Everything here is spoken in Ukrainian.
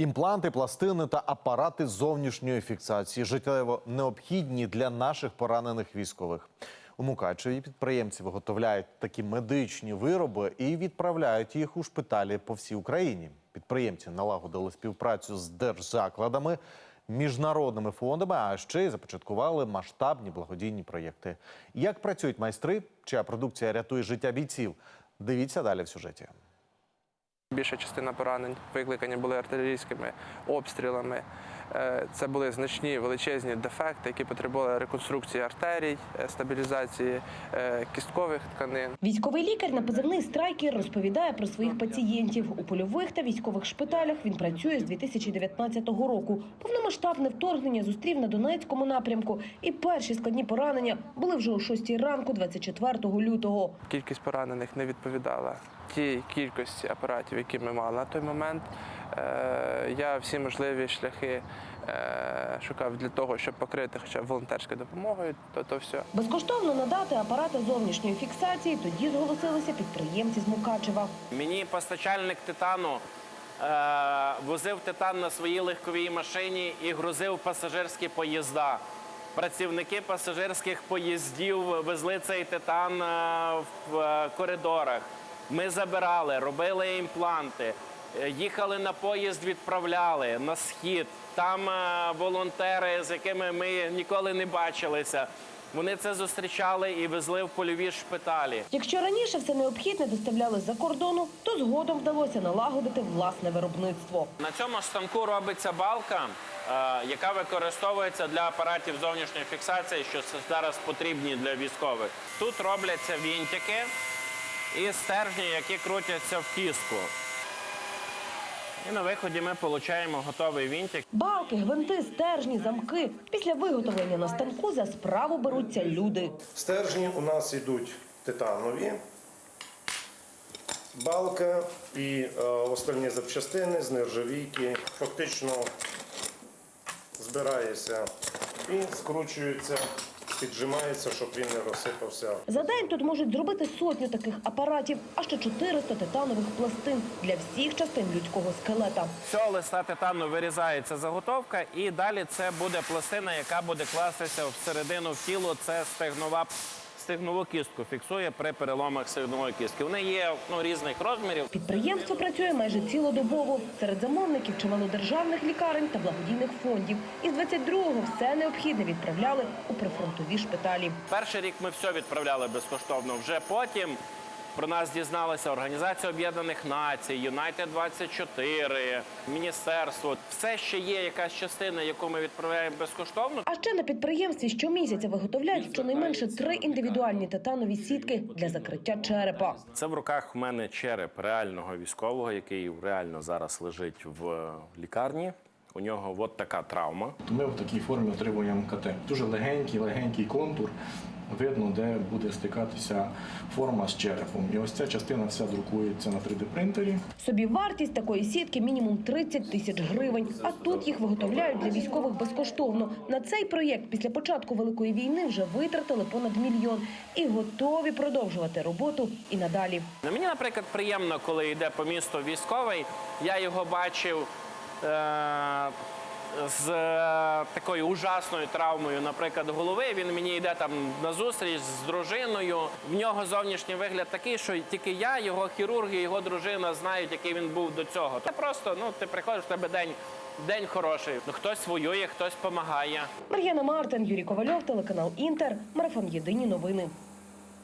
Імпланти, пластини та апарати зовнішньої фіксації життєво необхідні для наших поранених військових. У Мукачеві підприємці виготовляють такі медичні вироби і відправляють їх у шпиталі по всій Україні. Підприємці налагодили співпрацю з держзакладами, міжнародними фондами, а ще й започаткували масштабні благодійні проєкти. Як працюють майстри, чия продукція рятує життя бійців? Дивіться далі в сюжеті. Більша частина поранень викликані були артилерійськими обстрілами. Е, Це були значні величезні дефекти, які потребували реконструкції артерій, е, стабілізації е, кісткових тканин. Військовий лікар на позивний страйкер розповідає про своїх пацієнтів. У польових та військових шпиталях він працює з 2019 року. Повномасштабне вторгнення зустрів на Донецькому напрямку. І перші складні поранення були вже о 6 ранку 24 лютого. Кількість поранених не відповідала тій кількості апаратів, які ми мали на той момент. Е, Я всі можливі шляхи е, шукав для того, щоб покрити хоча б волонтерською допомогою, то, то все. Безкоштовно надати апарати зовнішньої фіксації тоді зголосилися підприємці з Мукачева. Мені постачальник титану е, возив титан на своїй легковій машині і грузив пасажирські поїзда. Працівники пасажирських поїздів везли цей титан в коридорах. Ми забирали, робили імпланти, їхали на поїзд, відправляли на схід. Там е, волонтери, з якими ми ніколи не бачилися. Вони це зустрічали і везли в польові шпиталі. Якщо раніше все необхідне доставляли з-за кордону, то згодом вдалося налагодити власне виробництво. На цьому станку робиться балка, е, яка використовується для апаратів зовнішньої фіксації, що зараз потрібні для військових. Тут робляться вінтики і стержні, які крутяться в кіску. І на виході ми отримуємо готовий вінтик. Балки, гвинти, стержні, замки. Після виготовлення на станку за справу беруться люди. Стержні у нас йдуть титанові, балка і е, остальні запчастини з нержавійки. Фактично збирається і скручується, піджимається, щоб він не розсипався. За день тут можуть зробити сотню таких апаратів, а ще 400 титанових пластин для всіх частин людського скелета. З цього листа титану вирізається заготовка, і далі це буде пластина, яка буде кластися всередину в тіло. Це стегнова стегнову кістку фіксує при переломах стегнової кістки. Вони є ну, різних розмірів. Підприємство працює майже цілодобово. Серед замовників чимало державних лікарень та благодійних фондів. Із 22-го все необхідне відправляли у прифронтові шпиталі. Перший рік ми все відправляли безкоштовно. Вже потім про нас дізналася Організація Об'єднаних Націй, Юнайтед 24 міністерство. Все ще є якась частина, яку ми відправляємо безкоштовно. А ще на підприємстві щомісяця виготовляють щонайменше три індивідуальні титанові сітки для закриття черепа. Це в руках в мене череп реального військового, який реально зараз лежить в лікарні. У нього от така травма. Ми в такій формі отримуємо КТ. Дуже легенький, легенький контур. Видно, де буде стикатися форма з черепом. І ось ця частина вся друкується на 3D-принтері. Собі вартість такої сітки мінімум 30 тисяч гривень. А тут їх виготовляють для військових безкоштовно. На цей проєкт після початку великої війни вже витратили понад мільйон і готові продовжувати роботу і надалі. Ну, Мені, наприклад, приємно, коли йде по місту військовий. Я його бачив е- з е, такою ужасною травмою, наприклад, голови. Він мені йде там на зустріч з дружиною. В нього зовнішній вигляд такий, що тільки я, його хірург і його дружина знають, який він був до цього. Це просто ну ти приходиш в тебе день. День хороший. Ну хтось воює, хтось допомагає. Мар'яна Мартин, Юрій Ковальов, телеканал Інтер, марафон Єдині новини.